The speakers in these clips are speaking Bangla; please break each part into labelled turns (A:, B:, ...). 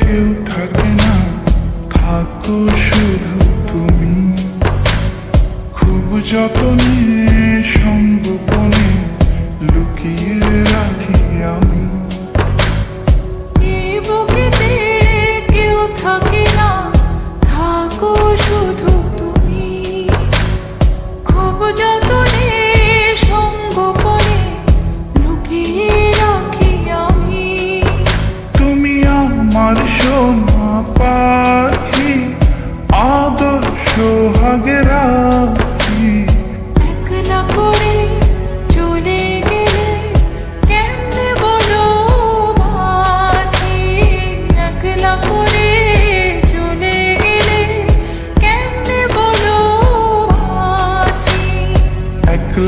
A: কেউ থাকে না শুধু তুমি। খুব যতনে সঙ্গোপনে লুকিয়ে রাখি আমি।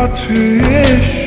B: কাছে এসো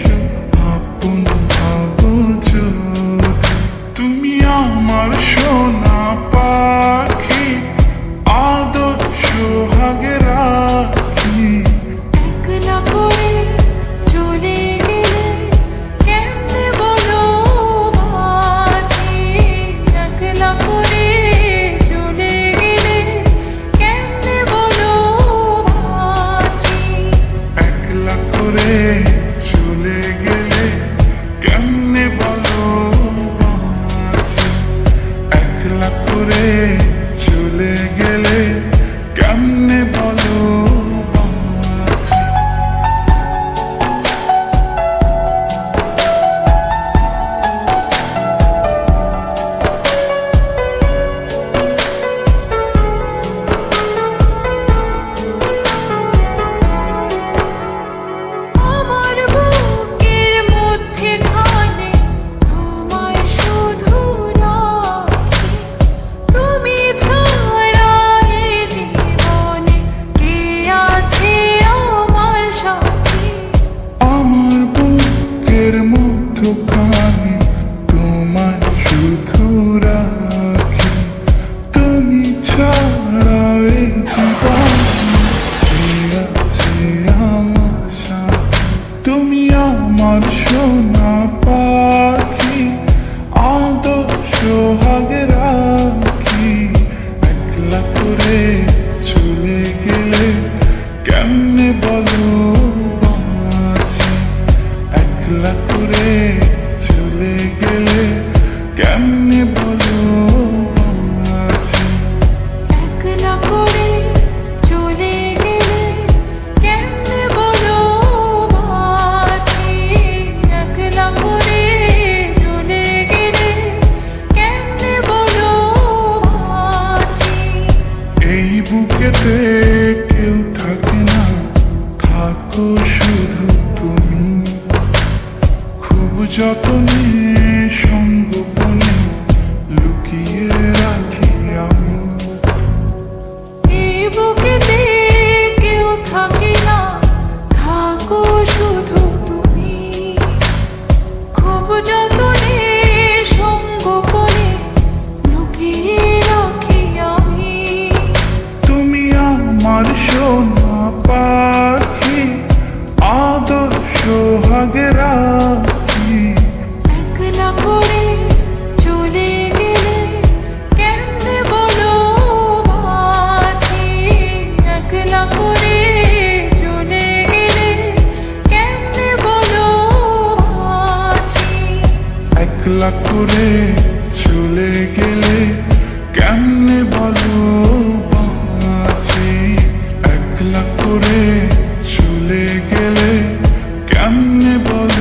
B: একলা করে চলে গেলে কেমনে বলো একলা করে চলে গেলে কেমনে বলো বাঁচি
A: একলা করে চলে গেলে কেমনে বলো এই বুকেতে যতনে সঙ্গোপনে লুকিয়ে রাখি আমি।
B: এই বুকেতে কেউ থাকে না থাকো শুধু তুমি। খুব যতনে সঙ্গোপনে লুকিয়ে রাখি আমি।
A: তুমি আমার
B: একলা করে চলে গেলে কেমনে বলো একলা করে চলে গেলে কেমনে বলো